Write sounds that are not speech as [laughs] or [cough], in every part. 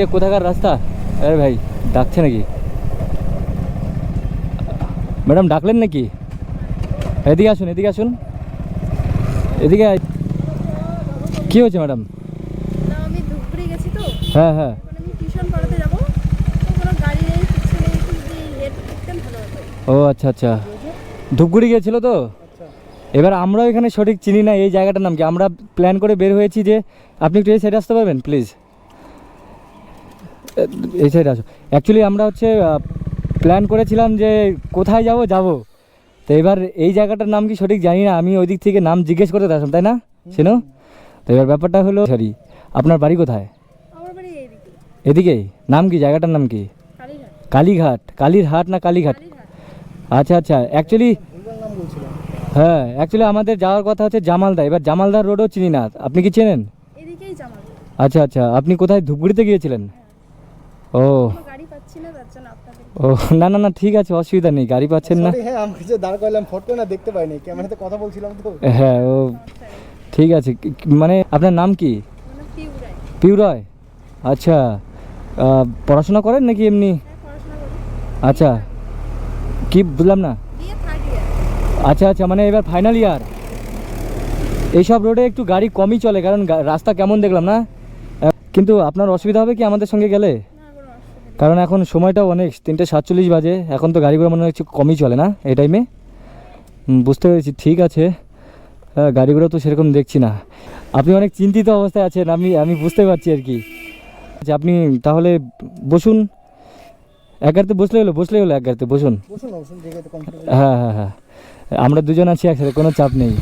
যে কোথাকার রাস্তা? আরে ভাই ডাকছে নাকি? ম্যাডাম ডাকলেন নাকি? এদিকে আসুন এদিকে আসুন। এদিকে। কি হয়েছে ম্যাডাম? না আমি ধুপগুড়ি গেছি তো। হ্যাঁ হ্যাঁ। এখন আমি টিউশন পড়াতে যাব। তো কোনো গাড়ি নেই কিছু নেই একটু যদি লেট করতেন ভালো হতো। ও আচ্ছা আচ্ছা। ধূপগুড়ি গিয়েছিল তো? এবার আমরাও এখানে সঠিক চিনি না এই জায়গাটার নাম কি? আমরা প্ল্যান করে বের হয়েছি যে আপনি একটু এই সাইডে আসতে পারবেন প্লিজ এই সাইডে আসো। অ্যাকচুয়ালি আমরা হচ্ছে প্ল্যান করেছিলাম যে কোথায় যাব যাব। তো এবার এই জায়গাটার নাম কি সঠিক জানি না আমি ওই দিক থেকে নাম জিজ্ঞেস করতে আসলাম তাই না? শোনো তো এবার ব্যাপারটা হলো সরি আপনার বাড়ি কোথায়? এদিকেই? নাম কি জায়গাটার নাম কি? কালীঘাট। কালীঘাট। কালীর হাট না কালীঘাট? কালীঘাট। আচ্ছা আচ্ছা অ্যাকচুয়ালি হ্যাঁ অ্যাকচুয়ালি আমাদের যাওয়ার কথা হচ্ছে জামালদা। এবার জামালদার রোডও চিনি না। আপনি কি চেনেন? আচ্ছা আচ্ছা আপনি কোথায় ধূপগুড়িতে গিয়েছিলেন? ও। ও না না না ঠিক আছে অসুবিধা নেই গাড়ি পাচ্ছেন না। হ্যাঁ আমাকে যে দাঁড় করালাম ফটো না দেখতে পাইনি ক্যামেরাতে কথা বলছিলাম তো। হ্যাঁ ও ঠিক আছে মানে আপনার নাম কি? পিউরয় আচ্ছা পড়াশোনা করেন নাকি এমনি? হ্যাঁ পড়াশোনা করি। আচ্ছা কি বুঝলাম না? আচ্ছা আচ্ছা মানে এবার ফাইনাল ইয়ার এইসব রোডে একটু গাড়ি কমই চলে কারণ রাস্তা কেমন দেখলাম না? কিন্তু আপনার অসুবিধা হবে কি আমাদের সঙ্গে গেলে না কোনো অসুবিধা নেই। কারণ এখন সময়টাও অনেক তিনটে সাতচল্লিশ বাজে এখন তো গাড়িগুলো মনে হচ্ছে কমই চলে না এই টাইমে বুঝতে পেরেছি ঠিক আছে। হ্যাঁ, গাড়িগুলো তো সেরকম দেখছি না। আপনি অনেক চিন্তিত অবস্থায় আছেন আমি আমি বুঝতে পারছি আর কি। আচ্ছা আপনি তাহলে বসুন। এক গাড়িতে বসলে হলো বসলে হলো এক গাড়িতে বসুন হ্যাঁ হ্যাঁ হ্যাঁ। আমরা দুজন আছি একসাথে কোনো চাপ নেই।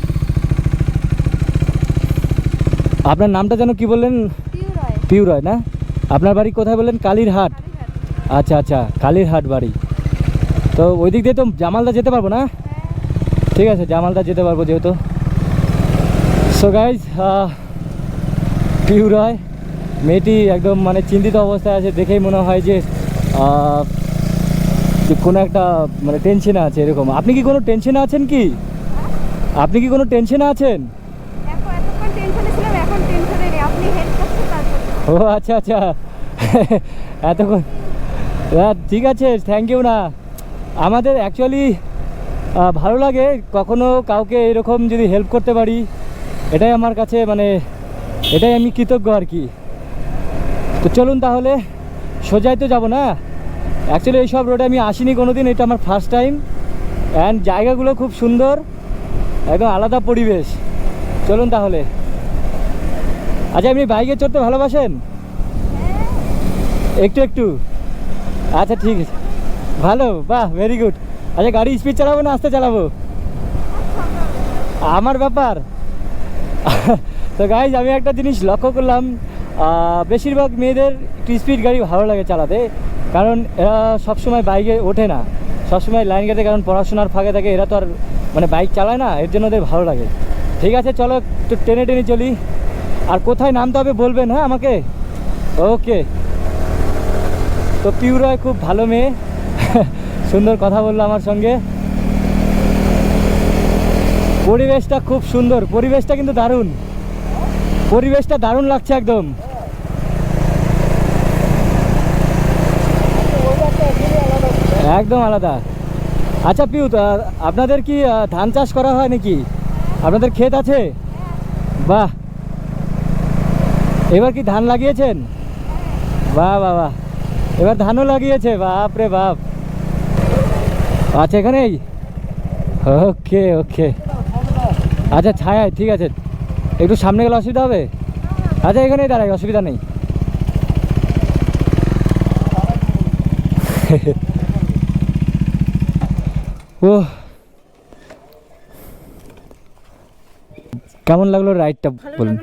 আপনার নামটা যেন কি বললেন? পিউরাই পিউ রয় না? আপনার বাড়ি কোথায় বললেন? কালীর হাট আচ্ছা আচ্ছা কালীর হাট বাড়ি। তো ওই দিক দিয়ে তো জামালদা যেতে পারব না? ঠিক আছে জামালদা যেতে পারব যেহেতু। সো গাইজ পিউ রয় মেয়েটি একদম মানে চিন্তিত অবস্থায় আছে দেখেই মনে হয় যে কোনো একটা মানে টেনশনে আছে এরকম। আপনি কি কোনো টেনশনে আছেন কি? আপনি কি কোনো টেনশনে আছেন? ও আচ্ছা আচ্ছা। [laughs] এতক্ষণ ঠিক আছে থ্যাংক ইউ না। আমাদের অ্যাকচুয়ালি ভালো লাগে কখনো কাউকে এরকম যদি হেল্প করতে পারি। এটাই আমার কাছে মানে এটাই আমি কৃতজ্ঞ আর কি। তো চলুন তাহলে, সোজাই তো যাব না। অ্যাকচুয়ালি এইসব রোডে আমি আসিনি কোনো দিন এটা আমার ফার্স্ট টাইম অ্যান্ড জায়গাগুলো খুব সুন্দর, একদম আলাদা পরিবেশ। চলুন তাহলে। আচ্ছা আপনি বাইকে চড়তে ভালোবাসেন? একটু একটু। আচ্ছা ঠিক আছে। ভালো, বাহ ভেরি গুড আচ্ছা গাড়ি স্পিড চালাবো না, আস্তে চালাবো? আমার ব্যাপার। তো গাইজ আমি একটা জিনিস লক্ষ্য করলাম বেশিরভাগ মেয়েদের একটু স্পিড গাড়ি ভালো লাগে চালাতে, কারণ এরা সবসময় বাইকে ওঠে না। সবসময় লাইন গেতে কারণ পড়াশোনার ফাঁকে থাকে, এরা তো আর মানে বাইক চালায় না, এর জন্য ওদের ভালো লাগে। ঠিক আছে, চলো একটু টেনে টেনে চলি। আর কোথায় নামতে হবে বলবেন হ্যাঁ আমাকে? ওকে তো পিউরয় খুব ভালো মেয়ে। সুন্দর কথা বলল আমার সঙ্গে। পরিবেশটা খুব সুন্দর, পরিবেশটা কিন্তু দারুণ। পরিবেশটা দারুণ লাগছে একদম। একদম আলাদা। আচ্ছা পিউ আপনাদের কি ধান চাষ করা হয় নাকি? আপনাদের ক্ষেত আছে? বাহ। এবার কি ধান লাগিয়েছেন? বাহ বাহ বাহ। এবার ধানও লাগিয়েছে বাপ রে বাপ। আছে এখানেই? ওকে ওকে। আচ্ছা ছায়ায় ঠিক আছে। একটু সামনে গেলে অসুবিধা হবে? আচ্ছা এখানেই দাঁড়াই অসুবিধা নেই। [laughs] ও কেমন লাগল রাইডটা বলুন?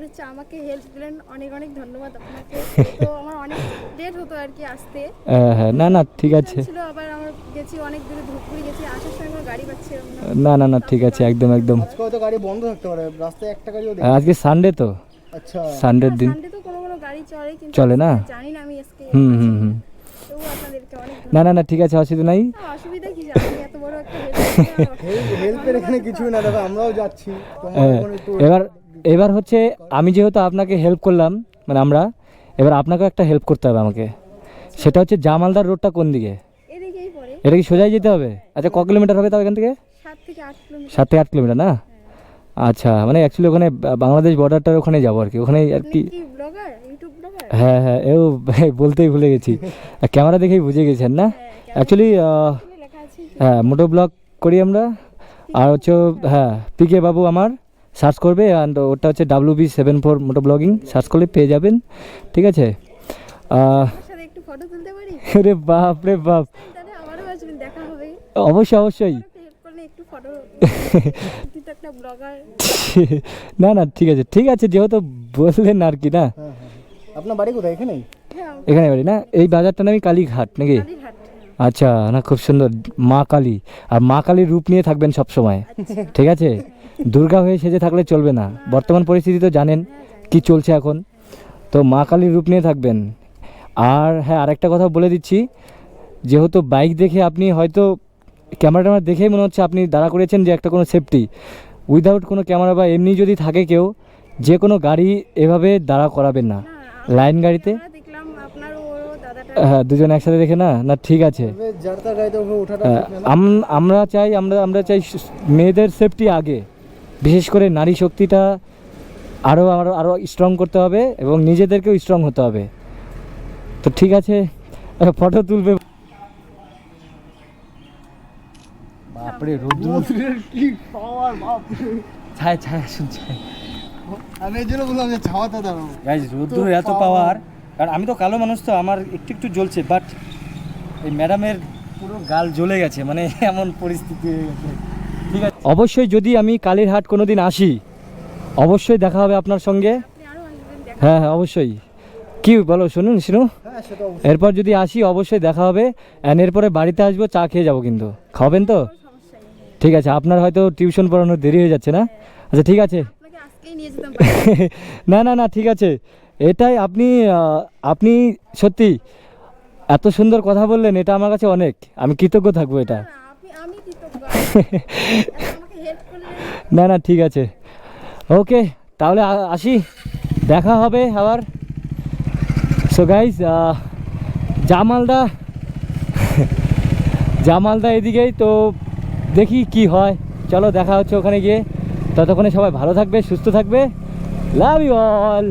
আর হচ্ছে আমাকে হেল্প দিলেন অনেক অনেক ধন্যবাদ আপনাকে। তো আমার অনেক লেট হতো আর কি আসতে। হ্যাঁ হ্যাঁ না না ঠিক আছে। ছিল আবার আমরা গেছি অনেক দূরে ধূপগুড়ি গেছি আসার সময় কোনো গাড়ি পাচ্ছিলাম না। না না ঠিক আছে একদম একদম। আজকে হয়তো গাড়ি বন্ধ থাকতে পারে রাস্তায় একটা গাড়িও দেখি আজকে সানডে তো। আচ্ছা। সানডের দিন। সানডে তো কোনো কোনো গাড়ি চলে কিন্তু চলে না? জানি না আমি আজকে হুম হুম হুম। তবু আপনাদেরকে অনেক না না না ঠিক আছে অসুবিধা নাই। অসুবিধা কি আপনি এত বড় একটা হেল্প হেল্পের এখানে কিছুই না দাদা আমরাও যাচ্ছি। হ্যাঁ, এবার এবার হচ্ছে আমি যেহেতু আপনাকে হেল্প করলাম মানে আমরা এবার আপনাকেও একটা হেল্প করতে হবে আমাকে। সেটা হচ্ছে জামালদার রোডটা কোন দিকে? এটা কি সোজাই যেতে হবে? আচ্ছা ক কিলোমিটার হবে তাও এখান থেকে? সাত থেকে আট কিলোমিটার। না? আচ্ছা মানে অ্যাকচুয়ালি ওখানে বাংলাদেশ বর্ডারটার ওখানে যাব আর কি। ওখানে আর কি হ্যাঁ হ্যাঁ এও [laughs] বলতেই ভুলে গেছি। ক্যামেরা দেখেই বুঝে গেছেন না? অ্যাকচুয়ালি? হ্যাঁ মোটো ব্লগ করি আমরা। আর হচ্ছে হ্যাঁ পিকে বাবু আমার। সার্চ করবে অ্যান্ড ওটা হচ্ছে W B seven four moto blogging search করলে পেয়ে যাবেন ঠিক আছে? আহ, আমার সাথে একটু ফটো তুলতে পারি? [laughs] রে বাপ রে বাপ। তাহলে আমারও আসবেন দেখা হবে। অবশ্যই অবশ্যই। [laughs] না না ঠিক আছে ঠিক আছে যেহেতু বললেন আর কি না? হ্যাঁ হ্যাঁ হ্যাঁ। আপনার বাড়ি কোথায়? এখানেই? হ্যাঁ এখানে বাড়ি না? এই বাজারটা নামি কালীঘাট নাকি? আচ্ছা না খুব সুন্দর। মা কালী। আর মা কালীর রূপ নিয়ে থাকবেন সব সময় ঠিক আছে? দুর্গা হয়ে সেজে থাকলে চলবে না। বর্তমান পরিস্থিতি তো জানেন কি চলছে এখন। তো মা কালীর রূপ নিয়ে থাকবেন। আর হ্যাঁ আরেকটা কথা বলে দিচ্ছি। যেহেতু বাইক দেখে আপনি হয়তো ক্যামেরা ট্যামেরা দেখেই মনে হচ্ছে আপনি দাঁড়া করেছেন যে একটা কোনো সেফটি উইদাউট কোনো ক্যামেরা বা এমনি যদি থাকে কেউ যে কোনো গাড়ি এভাবে দাঁড়া করাবেন না। না লাইন গাড়িতে আমরা দেখলাম আপনার ও দাদাটা হ্যাঁ দুজন একসাথে দেখে না? না ঠিক আছে। হ্যাঁ, আমরা চাই আমরা আমরা চাই মেয়েদের সেফটি আগে। বিশেষ করে নারী শক্তিটা আরও আরও আরও স্ট্রং করতে হবে এবং নিজেদেরকেও স্ট্রং হতে হবে। তো ঠিক আছে ফটো তুলবে। বাপরে রোদ্রের কি পাওয়ার বাপ ছায় ছায় আসুন ছায়। আমি এই জন্য বললাম যে ছাওয়াতে দাঁড়াবো গাইজ এত পাওয়ার কারণ আমি তো কালো মানুষ তো আমার একটু একটু জ্বলছে বাট এই ম্যাডামের পুরো গাল জ্বলে গেছে মানে [laughs] এমন পরিস্থিতি হয়ে গেছে। ঠিক আছে। অবশ্যই যদি আমি কালীরহাট কোনো দিন আসি অবশ্যই দেখা হবে আপনার সঙ্গে। হ্যাঁ হ্যাঁ অবশ্যই। কি বলো শুনুন শুনু? হ্যাঁ এরপর যদি আসি অবশ্যই দেখা হবে। অ্যান্ড এরপরে বাড়িতে আসব চা খেয়ে যাব কিন্তু। খাবেন তো? ঠিক আছে আপনার হয়তো টিউশন পড়ানোর দেরি হয়ে যাচ্ছে না? আচ্ছা ঠিক আছে। [laughs] না না না ঠিক আছে। এটাই আপনি আপনি সত্যি এত সুন্দর কথা বললেন এটা আমার কাছে অনেক। আমি কৃতজ্ঞ থাকব এটা। না, না [laughs] ঠিক আছে। ওকে তাহলে আসি। দেখা হবে আবার। সো গাইজ জামালদা [laughs] জামালদা এদিকেই তো দেখি কি হয়। চলো দেখা হচ্ছে ওখানে গিয়ে। ততক্ষণে সবাই ভালো থাকবে সুস্থ থাকবে। Love you all